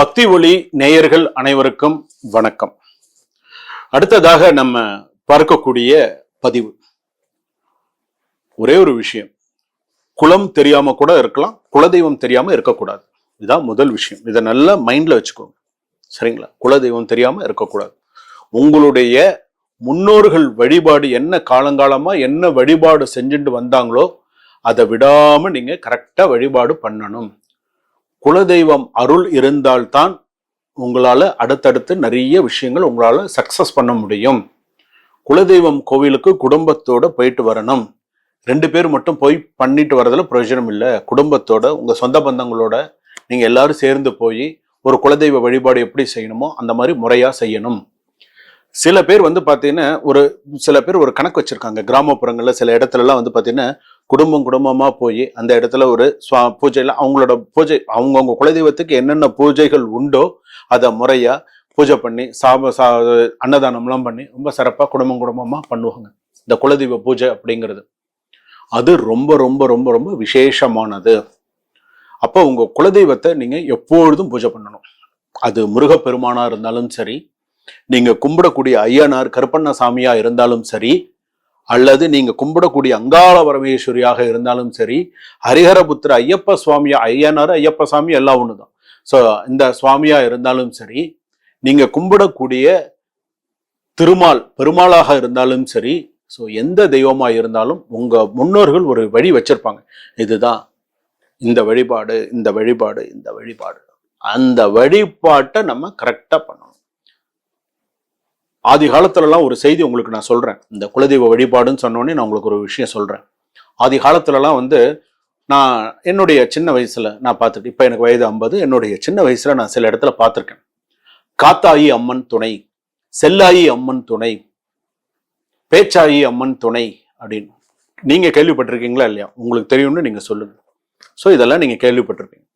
பக்தி ஒளி நேயர்கள் அனைவருக்கும் வணக்கம். அடுத்ததாக நம்ம பார்க்கக்கூடிய பதிவு. ஒரே ஒரு விஷயம். குலம் தெரியாம கூட இருக்கலாம் குலதெய்வம் தெரியாம இருக்கக்கூடாது. இதுதான் முதல் விஷயம். இதை நல்லா மைண்ட்ல வச்சுக்கோங்க. சரிங்களா? குலதெய்வம் தெரியாம இருக்கக்கூடாது. உங்களுடைய முன்னோர்கள் வழிபாடு என்ன காலங்காலமா என்ன வழிபாடு செஞ்சுட்டு வந்தாங்களோ அதை விடாம நீங்க கரெக்டா வழிபாடு பண்ணணும். குலதெய்வம் அருள் இருந்தால்தான் உங்களால் அடுத்தடுத்து நிறைய விஷயங்கள் உங்களால் சக்சஸ் பண்ண முடியும். குலதெய்வம் கோவிலுக்கு குடும்பத்தோடு போயிட்டு வரணும். ரெண்டு பேர் மட்டும் போய் பண்ணிட்டு வரதுல பிரயோஜனம் இல்லை. குடும்பத்தோட உங்கள் சொந்த பந்தங்களோட நீங்கள் எல்லாரும் சேர்ந்து போய் ஒரு குலதெய்வ வழிபாடு எப்படி செய்யணுமோ அந்த மாதிரி முறையாக செய்யணும். சில பேர் வந்து பார்த்தீங்கன்னா ஒரு சில பேர் ஒரு கணக்கு வச்சுருக்காங்க. கிராமப்புறங்களில் சில இடத்துலலாம் வந்து பார்த்தீங்கன்னா குடும்பம் குடும்பமாக போய் அந்த இடத்துல ஒரு சுவா பூஜையில் அவங்களோட பூஜை அவங்கவுங்க குலதெய்வத்துக்கு என்னென்ன பூஜைகள் உண்டோ அதை முறையாக பூஜை பண்ணி சாப சா அன்னதானம்லாம் பண்ணி ரொம்ப சிறப்பாக குடும்பம் குடும்பமாக பண்ணுவாங்க. இந்த குலதெய்வ பூஜை அப்படிங்கிறது. அது ரொம்ப ரொம்ப ரொம்ப ரொம்ப விசேஷமானது. அப்போ உங்கள் குலதெய்வத்தை நீங்கள் எப்பொழுதும் பூஜை பண்ணணும். அது முருகப்பெருமானாக இருந்தாலும் சரி நீங்கள் கும்பிடக்கூடிய ஐயனார் கருப்பண்ண சாமியாக இருந்தாலும் சரி அல்லது நீங்க கும்பிடக்கூடிய அங்காள பரமேஸ்வரியாக இருந்தாலும் சரி ஹரிஹரபுத்திர ஐயப்ப சுவாமியா ஐயனார் ஐயப்ப சாமி எல்லாம் ஒண்ணுதான். ஸோ இந்த சுவாமியா இருந்தாலும் சரி நீங்க கும்பிடக்கூடிய திருமால் பெருமாளாக இருந்தாலும் சரி ஸோ எந்த தெய்வமா இருந்தாலும் உங்க முன்னோர்கள் ஒரு வழி வச்சிருப்பாங்க. இதுதான் இந்த வழிபாடு இந்த வழிபாடு இந்த வழிபாடு. அந்த வழிபாட்டை நம்ம கரெக்டா பண்ணணும். ஆதி காலத்துலலாம் ஒரு செய்தி உங்களுக்கு நான் சொல்கிறேன் இந்த குலதெய்வ வழிபாடுன்னு சொன்னோடனே நான் உங்களுக்கு ஒரு விஷயம் சொல்கிறேன் ஆதி காலத்துலலாம் வந்து நான் என்னுடைய சின்ன வயசில் நான் பார்த்துட்டு இப்போ எனக்கு வயது ஐம்பது என்னுடைய சின்ன வயசில் நான் சில இடத்துல பார்த்துருக்கேன். காத்தாயி அம்மன் துணை செல்லாயி அம்மன் துணை பேச்சாயி அம்மன் துணை அப்படின்னு. நீங்கள் கேள்விப்பட்டிருக்கீங்களா இல்லையா? உங்களுக்கு தெரியும்னு நீங்கள் சொல்லுங்கள் ஸோ இதெல்லாம் நீங்கள் கேள்விப்பட்டிருப்பீங்க.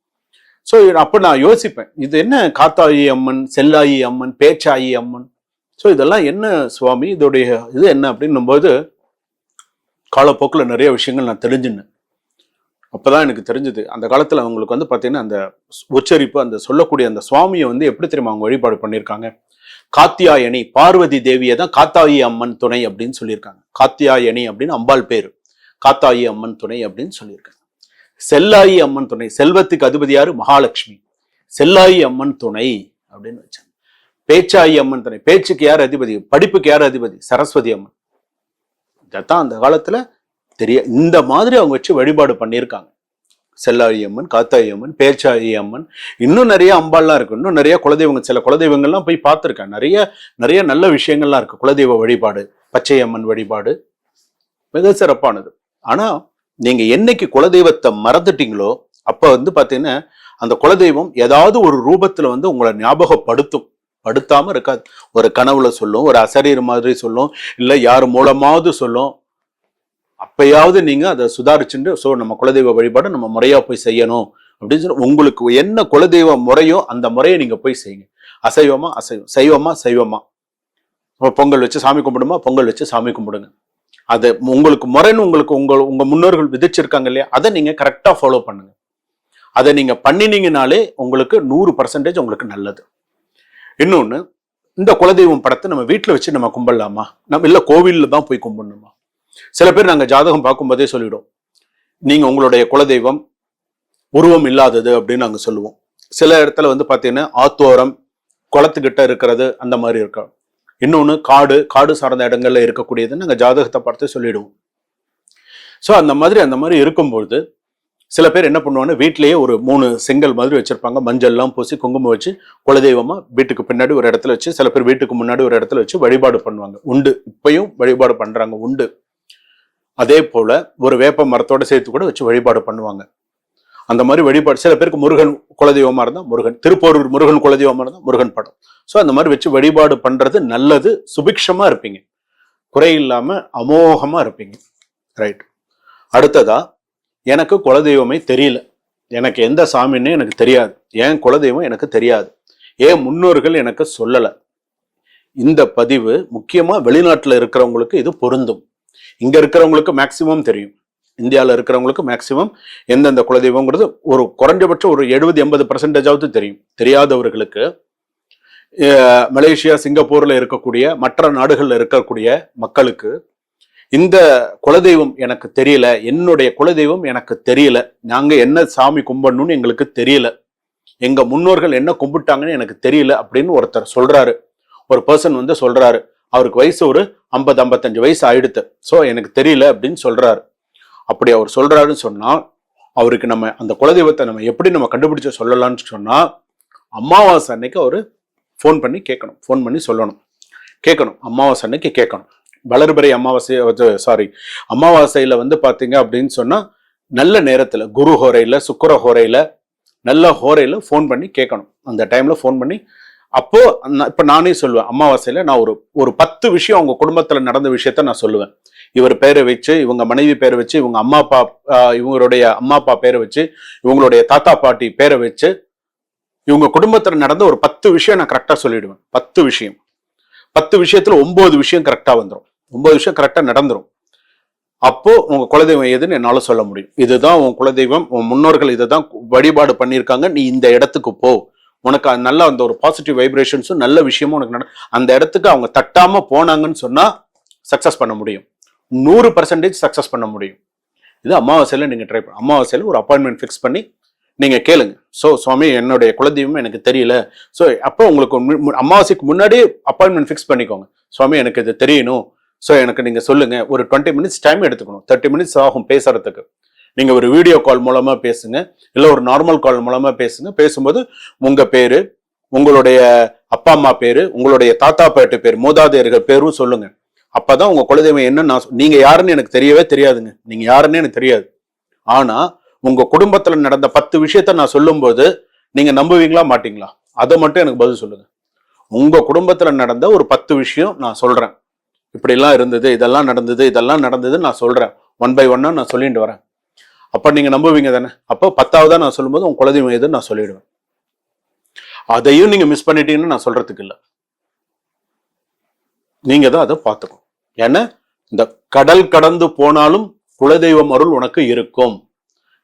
ஸோ அப்போ நான் யோசிப்பேன் இது என்ன காத்தாயி அம்மன் செல்லாயி அம்மன் பேச்சாயி அம்மன்? ஸோ இதெல்லாம் என்ன சுவாமி? இதோடைய இது என்ன அப்படின்னும் போது காலப்போக்கில் நிறைய விஷயங்கள் நான் தெரிஞ்சுன்னேன் அப்போ தான் எனக்கு தெரிஞ்சுது. அந்த காலத்தில் அவங்களுக்கு வந்து பார்த்தீங்கன்னா அந்த உச்சரிப்பு அந்த சொல்லக்கூடிய அந்த சுவாமியை வந்து எப்படி தெரியுமா அவங்க வழிபாடு பண்ணியிருக்காங்க? காத்தியாயணி பார்வதி தேவியை தான் காத்தாயி அம்மன் துணை அப்படின்னு சொல்லியிருக்காங்க. காத்தியாயணி அப்படின்னு அம்பாள் பேர். காத்தாயி அம்மன் துணை அப்படின்னு சொல்லியிருக்காங்க. செல்லாயி அம்மன் துணை செல்வத்துக்கு அதிபதியாரு மகாலட்சுமி. செல்லாயி அம்மன் துணை அப்படின்னு வச்சாங்க. பேச்சாயி அம்மன் துணை பேச்சுக்கு யார் அதிபதி? படிப்புக்கு யார் அதிபதி? சரஸ்வதி அம்மன். இதைத்தான் அந்த காலத்துல தெரிய இந்த மாதிரி அவங்க வச்சு வழிபாடு பண்ணியிருக்காங்க. செல்லாழி அம்மன் காத்தாயி அம்மன் பேச்சாயி அம்மன். இன்னும் நிறைய அம்பாள்லாம் இருக்கு. இன்னும் நிறைய குலதெய்வங்க சில குலதெய்வங்கள்லாம் போய் பார்த்துருக்கேன். நிறைய நிறைய நல்ல விஷயங்கள்லாம் இருக்கு. குலதெய்வ வழிபாடு பச்சை அம்மன் வழிபாடு. மிக சிறப்பானது. ஆனா நீங்க என்னைக்கு குலதெய்வத்தை மறந்துட்டீங்களோ அப்ப வந்து பாத்தீங்கன்னா அந்த குலதெய்வம் ஏதாவது ஒரு ரூபத்துல வந்து உங்களை ஞாபகப்படுத்தும். படுத்தாமல் இருக்காது ஒரு கனவுல சொல்லும் ஒரு அசரீர் மாதிரி சொல்லும் இல்லை யார் மூலமாவது சொல்லும். அப்பயாவது நீங்கள் அதை சுதாரிச்சுட்டு ஸோ நம்ம குலதெய்வ வழிபாடு நம்ம முறையாக போய் செய்யணும். அப்படின்னு சொல்லி உங்களுக்கு என்ன குலதெய்வ முறையோ அந்த முறையை நீங்கள் போய் செய்யுங்க. அசைவமா அசைவம் சைவமா சைவமா. பொங்கல் வச்சு சாமி கும்பிடுமா? பொங்கல் வச்சு சாமி கும்பிடுங்க. அது உங்களுக்கு முறைன்னு உங்களுக்கு உங்கள் உங்கள் முன்னோர்கள் விதிச்சிருக்காங்க இல்லையா? அதை நீங்கள் கரெக்டாக ஃபாலோ பண்ணுங்க. அதை நீங்கள் பண்ணினீங்கனாலே உங்களுக்கு நூறு பர்சன்டேஜ் உங்களுக்கு நல்லது. இன்னொன்று இந்த குலதெய்வம் படத்தை நம்ம வீட்டில் வச்சு நம்ம கும்பிடலாமா? நம்ம இல்லை கோவிலில் தான் போய் கும்பிடணுமா? சில பேர் நாங்கள் ஜாதகம் பார்க்கும்போதே சொல்லிவிடும் நீங்கள் உங்களுடைய குலதெய்வம் உருவம் இல்லாதது அப்படின்னு நாங்கள் சொல்லுவோம். சில இடத்துல வந்து பார்த்தீங்கன்னா ஆத்தோரம் குளத்துக்கிட்ட இருக்கிறது அந்த மாதிரி இருக்கா இன்னொன்று காடு காடு சார்ந்த இடங்கள்ல இருக்கக்கூடியது நாங்கள் ஜாதகத்தை பார்த்து சொல்லிடுவோம். ஸோ அந்த மாதிரி அந்த மாதிரி இருக்கும்பொழுது சில பேர் என்ன பண்ணுவாங்க வீட்டிலேயே ஒரு மூணு செங்கல் மாதிரி வச்சிருப்பாங்க. மஞ்சள்லாம் பூசி குங்குமம் வச்சு குலதெய்வமா வீட்டுக்கு பின்னாடி ஒரு இடத்துல வச்சு சில பேர் வீட்டுக்கு முன்னாடி ஒரு இடத்துல வச்சு வழிபாடு பண்ணுவாங்க. உண்டு. இப்பயும் வழிபாடு பண்றாங்க. உண்டு. அதே போல ஒரு வேப்ப மரத்தோட சேர்த்து கூட வச்சு வழிபாடு பண்ணுவாங்க. அந்த மாதிரி வழிபாடு சில பேருக்கு முருகன் குலதெய்வமா இருந்தால் முருகன் திருப்போரூர் முருகன் குலதெய்வமா இருந்தால் முருகன் படம். ஸோ அந்த மாதிரி வச்சு வழிபாடு பண்றது நல்லது. சுபிக்ஷமா இருப்பீங்க. குறை இல்லாம அமோகமா இருப்பீங்க. ரைட் அடுத்ததா எனக்கு குலதெய்வமே தெரியல. எனக்கு எந்த சாமின்னு எனக்கு தெரியாது. ஏன் குலதெய்வம் எனக்கு தெரியாது. ஏன் முன்னோர்கள் எனக்கு சொல்லலை. இந்த பதிவு முக்கியமாக வெளிநாட்டில் இருக்கிறவங்களுக்கு இது பொருந்தும். இங்கே இருக்கிறவங்களுக்கு மேக்சிமம் தெரியும். இந்தியாவில் இருக்கிறவங்களுக்கு மேக்சிமம் எந்தெந்த குலதெய்வங்கிறது ஒரு குறைஞ்சபட்சம் ஒரு எழுபது எண்பது பர்சன்டேஜாவது தெரியும். தெரியாதவர்களுக்கு மலேசியா சிங்கப்பூரில் இருக்கக்கூடிய மற்ற நாடுகளில் இருக்கக்கூடிய மக்களுக்கு இந்த குலதெய்வம் எனக்கு தெரியல. என்னுடைய குலதெய்வம் எனக்கு தெரியல. நாங்கள் என்ன சாமி கும்பிடணும்னு எங்களுக்கு தெரியல. எங்க முன்னோர்கள் என்ன கும்பிட்டாங்கன்னு எனக்கு தெரியல அப்படின்னு ஒருத்தர் சொல்றாரு. ஒரு பர்சன் வந்து சொல்றாரு. அவருக்கு வயசு ஒரு ஐம்பது ஐம்பத்தஞ்சு வயசு ஆயிடுத்து. ஸோ எனக்கு தெரியல அப்படின்னு சொல்றாரு. அப்படி அவர் சொல்றாருன்னு சொன்னால் அவருக்கு நம்ம அந்த குலதெய்வத்தை நம்ம எப்படி நம்ம கண்டுபிடிச்ச சொல்லலாம்னு சொன்னா அமாவாசை அன்னைக்கு அவரு ஃபோன் பண்ணி கேட்கணும். ஃபோன் பண்ணி சொல்லணும். கேட்கணும். அமாவாசை அன்னைக்கு கேட்கணும். வளர்பிறை அமாவாசை சாரி அமாவாசையில வந்து பாத்தீங்க அப்படின்னு சொன்னா நல்ல நேரத்துல குரு ஹோரையில சுக்கர ஹோரையில நல்ல ஹோரையில ஃபோன் பண்ணி கேட்கணும். அந்த டைம்ல ஃபோன் பண்ணி அப்போ நான் இப்ப நானே சொல்லுவேன் அமாவாசையில நான் ஒரு ஒரு பத்து விஷயம் அவங்க குடும்பத்துல நடந்த விஷயத்த நான் சொல்லுவேன். இவர் பேரை வச்சு இவங்க மனைவி பேரை வச்சு இவங்க அம்மா அப்பா இவங்களுடைய அம்மா அப்பா பேரை வச்சு இவங்களுடைய தாத்தா பாட்டி பேரை வச்சு இவங்க குடும்பத்துல நடந்த ஒரு பத்து விஷயம் நான் கரெக்டா சொல்லிடுவேன். பத்து விஷயம். பத்து விஷயத்துல ஒன்பது விஷயம் கரெக்டா வந்துடும் ஒன்பது விஷயம் கரெக்டாக நடந்துடும் அப்போ உங்க குலதெய்வம் எதுன்னு என்னால சொல்ல முடியும். இதுதான் உன் குலதெய்வம் உன் முன்னோர்கள் இதை தான் வழிபாடு பண்ணியிருக்காங்க. நீ இந்த இடத்துக்கு போ. உனக்கு அது நல்ல அந்த ஒரு பாசிட்டிவ் வைப்ரேஷன்ஸும் நல்ல விஷயமும் உனக்கு நட அந்த இடத்துக்கு அவங்க தட்டாம போனாங்கன்னு சொன்னா சக்சஸ் பண்ண முடியும். நூறு பர்சன்டேஜ் சக்சஸ் பண்ண முடியும். இது அமாவாசையில நீங்க ட்ரை பண்ண அமாவாசையில ஒரு அப்பாயின்மெண்ட் ஃபிக்ஸ் பண்ணி நீங்க கேளுங்க. ஸோ சுவாமி என்னுடைய குலதெய்வம் எனக்கு தெரியல. ஸோ அப்போ உங்களுக்கு அமாவாசைக்கு முன்னாடி அப்பாயின்மெண்ட் ஃபிக்ஸ் பண்ணிக்கோங்க. சுவாமி எனக்கு இது தெரியணும். ஸோ எனக்கு நீங்கள் சொல்லுங்கள் ஒரு டுவெண்ட்டி மினிட்ஸ் டைம் எடுத்துக்கணும். தேர்ட்டி மினிட்ஸ் ஆகும் பேசுறதுக்கு. நீங்கள் ஒரு வீடியோ கால் மூலமாக பேசுங்க இல்லை ஒரு நார்மல் கால் மூலமாக பேசுங்க. பேசும்போது உங்கள் பேர் உங்களுடைய அப்பா அம்மா பேர் உங்களுடைய தாத்தா பாட்டு பேர் மூதாதையர்கள் பேரும் சொல்லுங்க. அப்பதான் உங்க குலதெய்வம் என்னன்னு நான் சொ- நீங்க யாருன்னு எனக்கு தெரியவே தெரியாதுங்க. நீங்க யாருன்னு எனக்கு தெரியாது. ஆனா உங்க குடும்பத்துல நடந்த பத்து விஷயத்த நான் சொல்லும்போது நீங்க நம்புவீங்களா மாட்டீங்களா? அதை மட்டும் எனக்கு பதில் சொல்லுங்க. உங்க குடும்பத்துல நடந்த ஒரு பத்து விஷயம் நான் சொல்றேன். இப்படிலாம் இருந்தது இதெல்லாம் நடந்தது இதெல்லாம் நடந்ததுன்னு நான் சொல்கிறேன் ஒன் பை ஒன்னாக நான் சொல்லிட்டு வரேன். அப்போ நீங்கள் நம்புவீங்க தானே? அப்போ பத்தாவதாக நான் சொல்லும்போது உன் குலதெய்வம் எதுன்னு நான் சொல்லிடுவேன். அதையும் நீங்கள் மிஸ் பண்ணிட்டீங்கன்னு நான் சொல்கிறதுக்கு இல்லை. நீங்கள் தான் அதை பார்த்துக்கணும். ஏன்னா இந்த கடல் கடந்து போனாலும் குலதெய்வம் அருள் உனக்கு இருக்கும்.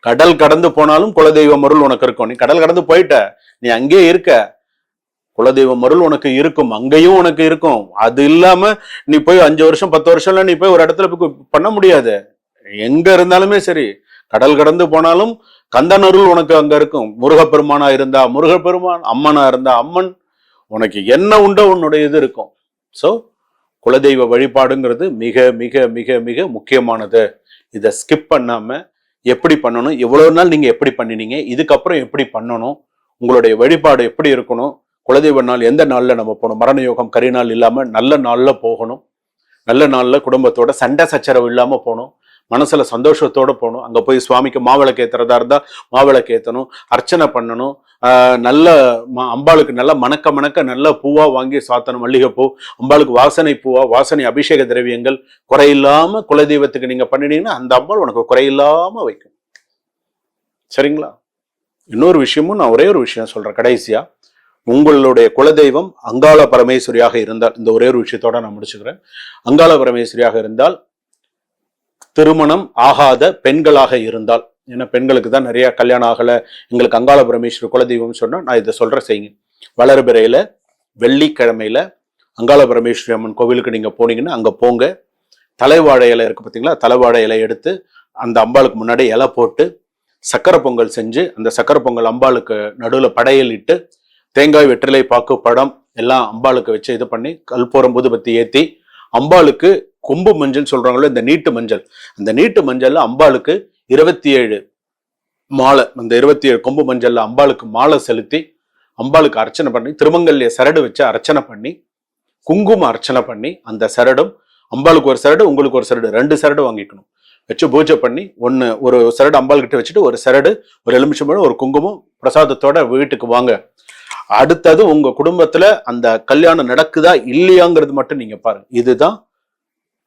கடல் கடந்து போனாலும் குலதெய்வம் அருள் உனக்கு இருக்கும். நீ கடல் கடந்து போயிட்ட நீ அங்கேயே இருக்க. குலதெய்வம் அருள் உனக்கு இருக்கும் அங்கேயும் உனக்கு இருக்கும். அது இல்லாம நீ போய் அஞ்சு வருஷம் பத்து வருஷம்ல நீ போய் ஒரு இடத்துல போய் பண்ண முடியாது. எங்க இருந்தாலுமே சரி கடல் கடந்து போனாலும் கந்தன் அருள் உனக்கு அங்க இருக்கும். முருகப்பெருமானா இருந்தா முருகப்பெருமான் அம்மனா இருந்தா அம்மன். உனக்கு என்ன உண்டோ உன்னுடைய இது இருக்கும். சோ குலதெய்வ வழிபாடுங்கிறது மிக மிக மிக மிக முக்கியமானது. இதை ஸ்கிப் பண்ணாம எப்படி பண்ணணும் எவ்வளவு நாள் நீங்க எப்படி பண்ணினீங்க இதுக்கப்புறம் எப்படி பண்ணணும் உங்களுடைய வழிபாடு எப்படி இருக்கணும் குலதெய்வ நாள் எந்த நாளில் நம்ம போகணும்? மரண யோகம் கரி நாள் இல்லாமல் நல்ல நாளில் போகணும். நல்ல நாளில் குடும்பத்தோட சண்டை சச்சரவு இல்லாமல் போகணும். மனசில் சந்தோஷத்தோடு போகணும். அங்கே போய் சுவாமிக்கு மாவிளக்கு ஏற்றுறதா இருந்தால் மாவிளக்கு ஏற்றணும் அர்ச்சனை பண்ணணும். நல்ல அம்பாளுக்கு நல்ல மணக்க மணக்க நல்ல பூவாக வாங்கி சாத்தணும். மல்லிகைப்பூ அம்பாளுக்கு வாசனை பூவாக வாசனை அபிஷேக திரவியங்கள் குறையில்லாமல் குலதெய்வத்துக்கு நீங்கள் பண்ணினீங்கன்னா அந்த அம்பாள் உனக்கு குறையில்லாமல் வைக்கும். சரிங்களா? இன்னொரு விஷயமும் நான் ஒரே ஒரு விஷயம் சொல்கிறேன் கடைசியாக உங்களுடைய குலதெய்வம் அங்காள பரமேஸ்வரியாக இருந்தால் இந்த ஒரே ஒரு விஷயத்தோட நான் முடிச்சுக்கிறேன். அங்காள பரமேஸ்வரியாக இருந்தால் திருமணம் ஆகாத பெண்களாக இருந்தால் ஏன்னா பெண்களுக்கு தான் நிறைய கல்யாணம் ஆகல எங்களுக்கு அங்காள பரமேஸ்வரி குலதெய்வம் சொன்னால் நான் இதை சொல்கிற செய்யுங்க. வளர்பிறையில வெள்ளிக்கிழமையில அங்காள பரமேஸ்வரி அம்மன் கோவிலுக்கு நீங்க போனீங்கன்னா அங்க போங்க. தலைவாழை இலை இருக்கு பார்த்தீங்களா தலைவாழை இலை எடுத்து அந்த அம்பாளுக்கு முன்னாடி இலை போட்டு சக்கரை பொங்கல் செஞ்சு அந்த சக்கரை பொங்கல் அம்பாளுக்கு நடுவில் படையல் இட்டு தேங்காய் வெற்றிலை பாக்கு படம் எல்லாம் அம்பாளுக்கு வச்சு இது பண்ணி கல்பூரம் ஊதுபத்தி ஏற்றி அம்பாளுக்கு கொம்பு மஞ்சள் சொல்றாங்களோ இந்த நீட்டு மஞ்சள். அந்த நீட்டு மஞ்சள்ல அம்பாளுக்கு இருபத்தி ஏழு மாலை அந்த இருபத்தி ஏழு கொம்பு மஞ்சள்ல அம்பாளுக்கு மாலை செலுத்தி அம்பாளுக்கு அர்ச்சனை பண்ணி திருமங்கல்ய சரடு வச்சு அர்ச்சனை பண்ணி குங்குமம் அர்ச்சனை பண்ணி அந்த சரடும் அம்பாளுக்கு ஒரு சரடு உங்களுக்கு ஒரு சரடு ரெண்டு சரடு வாங்கிக்கணும். வச்சு பூஜை பண்ணி ஒன்று ஒரு சரடு அம்பாள்கிட்ட வச்சுட்டு ஒரு சரடு ஒரு எலுமிச்சம்பழம் ஒரு குங்குமம் பிரசாதத்தோட வீட்டுக்கு வாங்க. அடுத்தது உங்க குடும்பத்துல அந்த கல்யாணம் நடக்குதா இல்லையாங்கிறது மட்டும் நீங்க பாருங்க. இதுதான்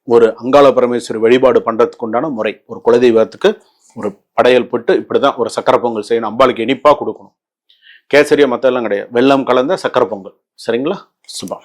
ஒரு அங்காள பரமேஸ்வரி வழிபாடு பண்றதுக்கு உண்டான முறை. ஒரு குலதெய்வத்துக்கு ஒரு படையல் போட்டு இப்படிதான் ஒரு சக்கரை பொங்கல் செய்யணும். அம்பாளுக்கு இனிப்பா கொடுக்கணும். கேசரியா மத்தெல்லாம் கிடையாது. வெள்ளம் கலந்த சக்கரை பொங்கல். சரிங்களா? சுபம்.